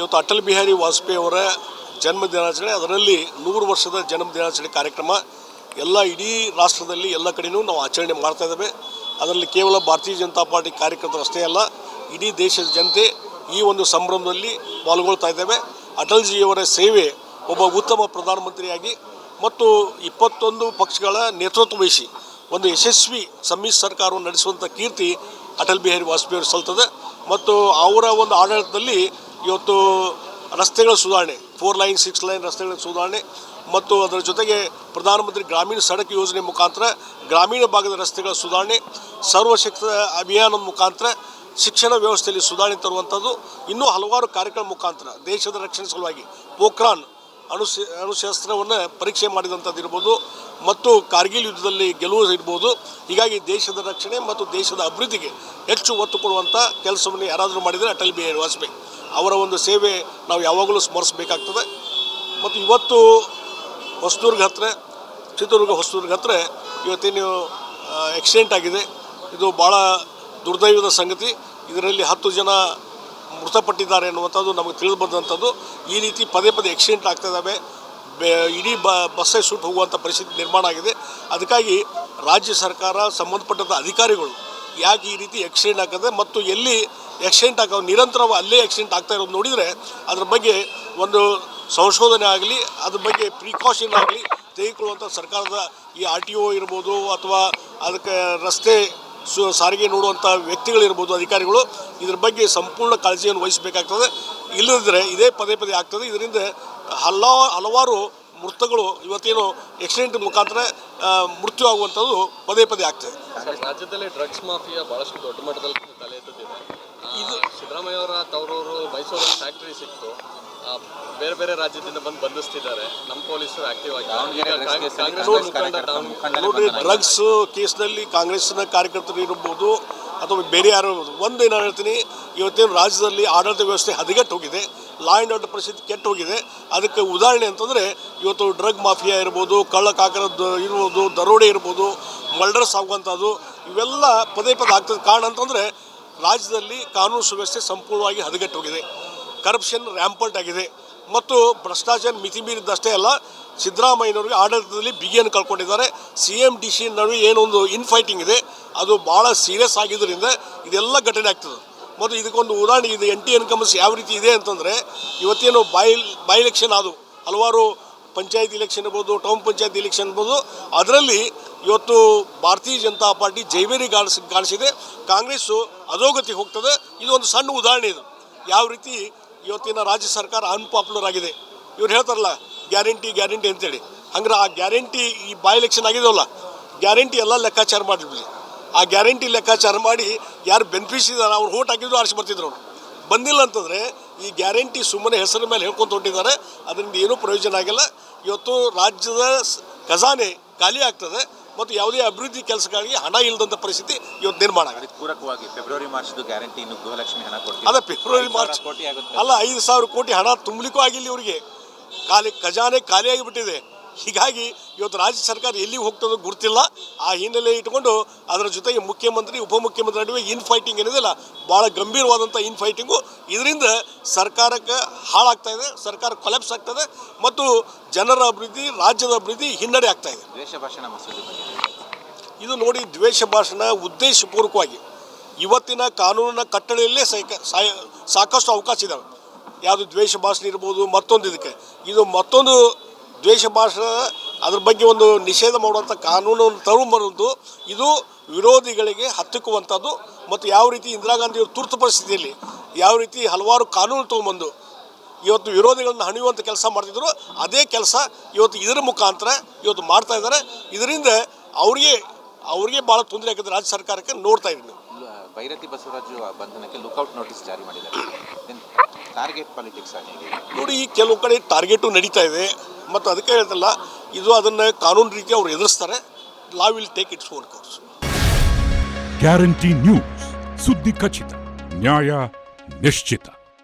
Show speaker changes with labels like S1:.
S1: ಇವತ್ತು ಅಟಲ್ ಬಿಹಾರಿ ವಾಜಪೇಯಿ ಅವರ ಜನ್ಮ ದಿನಾಚರಣೆ, ಅದರಲ್ಲಿ ನೂರು ವರ್ಷದ ಜನ್ಮ ದಿನಾಚರಣೆ ಕಾರ್ಯಕ್ರಮ ಎಲ್ಲ ಇಡೀ ರಾಷ್ಟ್ರದಲ್ಲಿ ಎಲ್ಲ ಕಡೆಯೂ ನಾವು ಆಚರಣೆ ಮಾಡ್ತಾ ಇದ್ದೇವೆ. ಅದರಲ್ಲಿ ಕೇವಲ ಭಾರತೀಯ ಜನತಾ ಪಾರ್ಟಿ ಕಾರ್ಯಕರ್ತರು ಅಷ್ಟೇ ಅಲ್ಲ, ಇಡೀ ದೇಶದ ಜನತೆ ಈ ಒಂದು ಸಂಭ್ರಮದಲ್ಲಿ ಪಾಲ್ಗೊಳ್ತಾ ಇದ್ದೇವೆ. ಅಟಲ್ಜಿಯವರ ಸೇವೆ ಒಬ್ಬ ಉತ್ತಮ ಪ್ರಧಾನಮಂತ್ರಿಯಾಗಿ ಮತ್ತು ಇಪ್ಪತ್ತೊಂದು ಪಕ್ಷಗಳ ನೇತೃತ್ವ ವಹಿಸಿ ಒಂದು ಯಶಸ್ವಿ ಸಮ್ಮಿಶ್ರ ಸರ್ಕಾರವನ್ನು ನಡೆಸುವಂಥ ಕೀರ್ತಿ ಅಟಲ್ ಬಿಹಾರಿ ವಾಜಪೇಯಿ ಅವರು ಸಲ್ತದೆ. ಮತ್ತು ಅವರ ಒಂದು ಆಡಳಿತದಲ್ಲಿ ಇವತ್ತು ರಸ್ತೆಗಳ ಸುಧಾರಣೆ ಫೋರ್ ಲೈನ್ ಸಿಕ್ಸ್ ಲೈನ್ ರಸ್ತೆಗಳ ಸುಧಾರಣೆ ಮತ್ತು ಅದರ ಜೊತೆಗೆ ಪ್ರಧಾನಮಂತ್ರಿ ಗ್ರಾಮೀಣ ಸಡಕ್ ಯೋಜನೆ ಮುಖಾಂತರ ಗ್ರಾಮೀಣ ಭಾಗದ ರಸ್ತೆಗಳ ಸುಧಾರಣೆ, ಸರ್ವಶಕ್ತ ಅಭಿಯಾನದ ಮುಖಾಂತರ ಶಿಕ್ಷಣ ವ್ಯವಸ್ಥೆಯಲ್ಲಿ ಸುಧಾರಣೆ ತರುವಂಥದ್ದು, ಇನ್ನೂ ಹಲವಾರು ಕಾರ್ಯಕ್ರಮ ಮುಖಾಂತರ ದೇಶದ ರಕ್ಷಣೆ ಸಲುವಾಗಿ ಪೋಖ್ರಾನ್ ಅಣುಶ ಅಣುಶಸ್ತ್ರವನ್ನು ಪರೀಕ್ಷೆ ಮಾಡಿದಂಥದ್ದು ಇರ್ಬೋದು ಮತ್ತು ಕಾರ್ಗಿಲ್ ಯುದ್ಧದಲ್ಲಿ ಗೆಲುವು ಇರ್ಬೋದು. ಹೀಗಾಗಿ ದೇಶದ ರಕ್ಷಣೆ ಮತ್ತು ದೇಶದ ಅಭಿವೃದ್ಧಿಗೆ ಹೆಚ್ಚು ಒತ್ತು ಕೊಡುವಂಥ ಕೆಲಸವನ್ನು ಯಾರಾದರೂ ಮಾಡಿದರೆ ಅಟಲ್ ಬಿಹಾರಿ ವಾಜಪೇಯಿ. ಅವರ ಒಂದು ಸೇವೆ ನಾವು ಯಾವಾಗಲೂ ಸ್ಮರಿಸಬೇಕಾಗ್ತದೆ. ಮತ್ತು ಇವತ್ತು ಹೊಸದುರ್ಗ ಹತ್ರ, ಚಿತ್ರದುರ್ಗ ಹೊಸದುರ್ಗ ಹತ್ರ ಇವತ್ತೇನು ಆಕ್ಸಿಡೆಂಟ್ ಆಗಿದೆ. ಇದು ಭಾಳ ದುರ್ದೈವದ ಸಂಗತಿ. ಇದರಲ್ಲಿ ಹತ್ತು ಜನ ಮೃತಪಟ್ಟಿದ್ದಾರೆ ಅನ್ನುವಂಥದ್ದು ನಮಗೆ ತಿಳಿದು ಬಂದಂಥದ್ದು ಈ ರೀತಿ ಪದೇ ಪದೇ ಆಕ್ಸಿಡೆಂಟ್ ಆಗ್ತಾ ಇದ್ದಾವೆ. ಬೆ, ಇಡೀ ಬ, ಬಸ್ಸೇ ಸುಟ್ಟು ಹೋಗುವಂಥ ಪರಿಸ್ಥಿತಿ ನಿರ್ಮಾಣ ಆಗಿದೆ. ಅದಕ್ಕಾಗಿ ರಾಜ್ಯ ಸರ್ಕಾರ ಸಂಬಂಧಪಟ್ಟಂಥ ಅಧಿಕಾರಿಗಳು ಯಾಕೆ ಈ ರೀತಿ ಎಕ್ಸಿಡೆಂಟ್ ಆಗ್ತದೆ ಮತ್ತು ಎಲ್ಲಿ ಎಕ್ಸಿಡೆಂಟ್ ಆಗೋ ನಿರಂತರವಾಗಿ ಅಲ್ಲೇ ಆಕ್ಸಿಡೆಂಟ್ ಆಗ್ತಾ ಇರೋದು ನೋಡಿದರೆ ಅದ್ರ ಬಗ್ಗೆ ಒಂದು ಸಂಶೋಧನೆ ಆಗಲಿ, ಅದ್ರ ಬಗ್ಗೆ ಪ್ರಿಕಾಷನ್ ಆಗಲಿ ತೆಗೆದುಕೊಳ್ಳುವಂಥ ಸರ್ಕಾರದ ಈ ಆರ್ ಟಿ ಒ ಇರ್ಬೋದು ಅಥವಾ ಅದಕ್ಕೆ ರಸ್ತೆ ಸು ಸಾರಿಗೆ ನೋಡುವಂಥ ವ್ಯಕ್ತಿಗಳಿರ್ಬೋದು ಅಧಿಕಾರಿಗಳು, ಇದ್ರ ಬಗ್ಗೆ ಸಂಪೂರ್ಣ ಕಾಳಜಿಯನ್ನು ವಹಿಸಬೇಕಾಗ್ತದೆ. ಇಲ್ಲದಿದ್ದರೆ ಇದೇ ಪದೇ ಪದೇ ಆಗ್ತದೆ. ಇದರಿಂದ ಹಲ ಹಲವಾರು ಮೃತಗಳು ಇವತ್ತೇನು ಎಕ್ಸಿಡೆಂಟ್ ಮುಖಾಂತರ ಮೃತ್ಯು ಆಗುವಂಥದ್ದು ಪದೇ ಪದೇ ಆಗ್ತದೆ.
S2: ರಾಜ್ಯದಲ್ಲಿ ಡ್ರಗ್ಸ್ ಮಾಫಿಯಾ ಬಹಳಷ್ಟು ದೊಡ್ಡ ಮಟ್ಟದಲ್ಲಿ ತಲೆ ಎತ್ತಿದೆ ಇದು ಸಿದ್ದರಾಮಯ್ಯ ಅವರ ತವರೂರು ಮೈಸೂರಲ್ಲಿ ಫ್ಯಾಕ್ಟರಿ ಸಿಕ್ತು. ಬೇರೆ ಬೇರೆ ರಾಜ್ಯದಿಂದ ಬಂದು ಬಂಧಿಸ್ತಿದ್ದಾರೆ. ನಮ್ಮ ಪೊಲೀಸರು ಆಕ್ಟಿವ್ ಆಗಿ
S1: ನೋಡಿ ಡ್ರಗ್ಸ್ ಕೇಸ್ನಲ್ಲಿ ಕಾಂಗ್ರೆಸ್ನ ಕಾರ್ಯಕರ್ತರು ಇರಬಹುದು ಅಥವಾ ಬೇರೆ ಯಾರು ಇರ್ಬೋದು ಒಂದು ನಾನು ಹೇಳ್ತೀನಿ ಇವತ್ತೇನು ರಾಜ್ಯದಲ್ಲಿ ಆಡಳಿತ ವ್ಯವಸ್ಥೆ ಹದಗೆಟ್ಟು ಹೋಗಿದೆ ಲಾ ಆ್ಯಂಡ್ ಆರ್ಡರ್ ಪರಿಸ್ಥಿತಿ ಕೆಟ್ಟು ಹೋಗಿದೆ. ಅದಕ್ಕೆ ಉದಾಹರಣೆ ಅಂತಂದರೆ, ಇವತ್ತು ಡ್ರಗ್ ಮಾಫಿಯಾ ಇರ್ಬೋದು, ಕಳ್ಳ ಕಾಕರ ಇರ್ಬೋದು, ದರೋಡೆ ಇರ್ಬೋದು ಮರ್ಡರ್ಸ್ ಆಗುವಂಥದ್ದು ಇವೆಲ್ಲ ಪದೇ ಪದೇ ಆಗ್ತದ. ಕಾರಣ ಅಂತಂದರೆ, ರಾಜ್ಯದಲ್ಲಿ ಕಾನೂನು ಸುವ್ಯವಸ್ಥೆ ಸಂಪೂರ್ಣವಾಗಿ ಹದಗೆಟ್ಟು ಹೋಗಿದೆ. ಕರಪ್ಷನ್ ರ್ಯಾಂಪಲ್ಟ್ ಆಗಿದೆ. ಮತ್ತು ಭ್ರಷ್ಟಾಚಾರ ಮಿತಿ ಮೀರಿದ್ದಷ್ಟೇ ಅಲ್ಲ, ಸಿದ್ದರಾಮಯ್ಯನವ್ರಿಗೆ ಆಡಳಿತದಲ್ಲಿ ಬಿಗಿಯನ್ನು ಕಳ್ಕೊಂಡಿದ್ದಾರೆ. ಸಿ ಎಂ ಡಿ ಸಿ ನಡುವೆ ಏನೊಂದು ಇನ್ಫೈಟಿಂಗ್ ಇದೆ. ಅದು ಭಾಳ ಸೀರಿಯಸ್ ಆಗಿದ್ದರಿಂದ ಇದೆಲ್ಲ ಘಟನೆ ಆಗ್ತದೆ. ಮತ್ತು ಇದಕ್ಕೊಂದು ಉದಾಹರಣೆ ಇದು, ಎನ್ ಟಿ ಇನ್ಕಮ್ಸ್ ಯಾವ ರೀತಿ ಇದೆ ಅಂತಂದರೆ, ಇವತ್ತೇನು ಬೈ ಬೈ ಎಲೆಕ್ಷನ್ ಅದು, ಹಲವಾರು ಪಂಚಾಯತ್ ಇಲೆಕ್ಷನ್ ಇರ್ಬೋದು ಟೌನ್ ಪಂಚಾಯತ್ ಇಲೆಕ್ಷನ್ ಇರ್ಬೋದು, ಅದರಲ್ಲಿ ಇವತ್ತು ಭಾರತೀಯ ಜನತಾ ಪಾರ್ಟಿ ಜೈವೇರಿ ಗಾಳಿಸ್ ಗಾಳಿಸಿದೆ ಕಾಂಗ್ರೆಸ್ಸು ಅಧೋಗತಿ ಹೋಗ್ತದೆ, ಇದು ಒಂದು ಸಣ್ಣ ಉದಾಹರಣೆ ಇದು. ಯಾವ ರೀತಿ ಇವತ್ತಿನ ರಾಜ್ಯ ಸರ್ಕಾರ ಅನ್ಪಾಪ್ಯುಲರ್ ಆಗಿದೆ. ಇವ್ರು ಹೇಳ್ತಾರಲ್ಲ ಗ್ಯಾರಂಟಿ ಗ್ಯಾರಂಟಿ ಅಂತೇಳಿ. ಹಂಗ್ರೆ ಆ ಗ್ಯಾರಂಟಿ ಈ ಬೈ ಎಲೆಕ್ಷನ್ ಆಗಿದವಲ್ಲ ಗ್ಯಾರಂಟಿ ಎಲ್ಲ ಲೆಕ್ಕಾಚಾರ ಮಾಡಿಬಿಡಿ. ಆ ಗ್ಯಾರಂಟಿ ಲೆಕ್ಕಾಚಾರ ಮಾಡಿ ಯಾರು ಬೆನಿಫಿಷ್ ಇದ್ದಾರೆ ಅವ್ರು ಓಟ್ ಹಾಕಿದ್ರು ಆರಿಸಿ ಬರ್ತಿದ್ರು ಅವರು. ಬಂದಿಲ್ಲ ಅಂತಂದರೆ ಈ ಗ್ಯಾರಂಟಿ ಸುಮ್ಮನೆ ಹೆಸರ ಮೇಲೆ ಹೇಳ್ಕೊಂತ ಹೊಟ್ಟಿದ್ದಾರೆ ಅದರಿಂದ ಏನೂ ಪ್ರಯೋಜನ ಆಗಿಲ್ಲ. ಇವತ್ತು ರಾಜ್ಯದ ಖಜಾನೆ ಖಾಲಿ ಆಗ್ತದೆ ಮತ್ತು ಯಾವುದೇ ಅಭಿವೃದ್ಧಿ ಕೆಲಸಗಳಿಗೆ ಹಣ ಇಲ್ಲದಂಥ ಪರಿಸ್ಥಿತಿ ಇವತ್ತು ನಿರ್ಮಾಣ ಆಗಿದೆ.
S3: ಪೂರಕವಾಗಿ ಫೆಬ್ರವರಿ ಮಾರ್ಚ್ದು ಗ್ಯಾರಂಟಿ ಇನ್ನು ಗೃಹಲಕ್ಷ್ಮಿ ಹಣ ಕೊಡ್ತೀವಿ
S1: ಅದೇ ಫೆಬ್ರವರಿ ಮಾರ್ಚ್
S3: ಕೋಟಿ ಆಗುತ್ತೆ.
S1: ಅಲ್ಲ ಐದು ಸಾವಿರ ಕೋಟಿ ಹಣ ತುಂಬಲಿಕ್ಕೂ ಆಗಿಲ್ಲ ಇವರಿಗೆ. ಖಾಲಿ ಖಜಾನೆ ಖಾಲಿಯಾಗಿಬಿಟ್ಟಿದೆ ಹೀಗಾಗಿ ಇವತ್ತು ರಾಜ್ಯ ಸರ್ಕಾರ ಎಲ್ಲಿಗೆ ಹೋಗ್ತದೋ ಗುರ್ತಿಲ್ಲ. ಆ ಹಿನ್ನೆಲೆ ಇಟ್ಕೊಂಡು ಅದರ ಜೊತೆಗೆ ಮುಖ್ಯಮಂತ್ರಿ ಉಪಮುಖ್ಯಮಂತ್ರಿ ನಡುವೆ ಇನ್ ಫೈಟಿಂಗ್ ಏನಿದೆಯಲ್ಲ ಭಾಳ ಗಂಭೀರವಾದಂಥ ಇನ್ ಫೈಟಿಂಗು ಇದರಿಂದ ಸರ್ಕಾರಕ್ಕೆ ಹಾಳಾಗ್ತಾ ಇದೆ ಸರ್ಕಾರ ಕೊಲೆಪ್ಸ್ ಆಗ್ತದೆ ಮತ್ತು ಜನರ ಅಭಿವೃದ್ಧಿ ರಾಜ್ಯದ ಅಭಿವೃದ್ಧಿ ಹಿನ್ನಡೆ ಆಗ್ತಾ ಇದೆ.
S3: ದ್ವೇಷ ಭಾಷಣ ಮಸೂದೆ
S1: ಇದು ನೋಡಿ ದ್ವೇಷ ಭಾಷಣ ಉದ್ದೇಶಪೂರ್ವಕವಾಗಿ. ಇವತ್ತಿನ ಕಾನೂನಿನ ಕಟ್ಟಳೆಯಲ್ಲೇ ಸಾಕಷ್ಟು ಅವಕಾಶ ಇದ್ದಾವೆ ಯಾವುದು ದ್ವೇಷ ಭಾಷಣ ಇರ್ಬೋದು ಮತ್ತೊಂದು ಇದಕ್ಕೆ. ಇದು ಮತ್ತೊಂದು ದ್ವೇಷ ಭಾಷಣ, ಅದ್ರ ಬಗ್ಗೆ ಒಂದು ನಿಷೇಧ ಮಾಡುವಂಥ ಕಾನೂನನ್ನು ತರುಂಬರುವುದು ಇದು ವಿರೋಧಿಗಳಿಗೆ ಹತ್ತಿಕ್ಕುವಂಥದ್ದು ಮತ್ತು ಯಾವ ರೀತಿ ಇಂದಿರಾ ಗಾಂಧಿಯವರು ತುರ್ತು ಪರಿಸ್ಥಿತಿಯಲ್ಲಿ ಯಾವ ರೀತಿ ಹಲವಾರು ಕಾನೂನು ತೊಗೊಂಬಂದು ಇವತ್ತು ವಿರೋಧಿಗಳನ್ನು ಹಣಿಯುವಂಥ ಕೆಲಸ ಮಾಡ್ತಿದ್ರು, ಅದೇ ಕೆಲಸ ಇವತ್ತು ಇದರ ಮುಖಾಂತರ ಇವತ್ತು ಮಾಡ್ತಾ ಇದ್ದಾರೆ. ಇದರಿಂದ ಅವರಿಗೆ, ಅವ್ರಿಗೆ ಭಾಳ ತೊಂದರೆ ಆಗಿದೆ ರಾಜ್ಯ ಸರ್ಕಾರಕ್ಕೆ ನೋಡ್ತಾ ಇದ್ದೀನಿ.
S3: ಭೈರತಿ ಬಸವರಾಜು ಬಂಧನಕ್ಕೆ ಲುಕ್ಔಟ್ ನೋಟಿಸ್ ಜಾರಿ ಮಾಡಿದ್ದಾರೆ. ಟಾರ್ಗೆಟ್ ಪಾಲಿಟಿಕ್ಸ್ ಆಗಿದೆ
S1: ನೋಡಿ ಈ ಕೆಲವು ಕಡೆ ಟಾರ್ಗೆಟು ನಡೀತಾ ಇದೆ. ಮತ್ತು ಅದಕ್ಕೆ ಹೇಳ್ತಲ್ಲ ಇದು ಅದನ್ನು ಕಾನೂನು ರೀತಿ ಅವ್ರು ಎದುರಿಸ್ತಾರೆ. Law will take its own course
S4: guarantee news ಸುದ್ದಿ ಖಚಿತ ನ್ಯಾಯ ನಿಶ್ಚಿತ.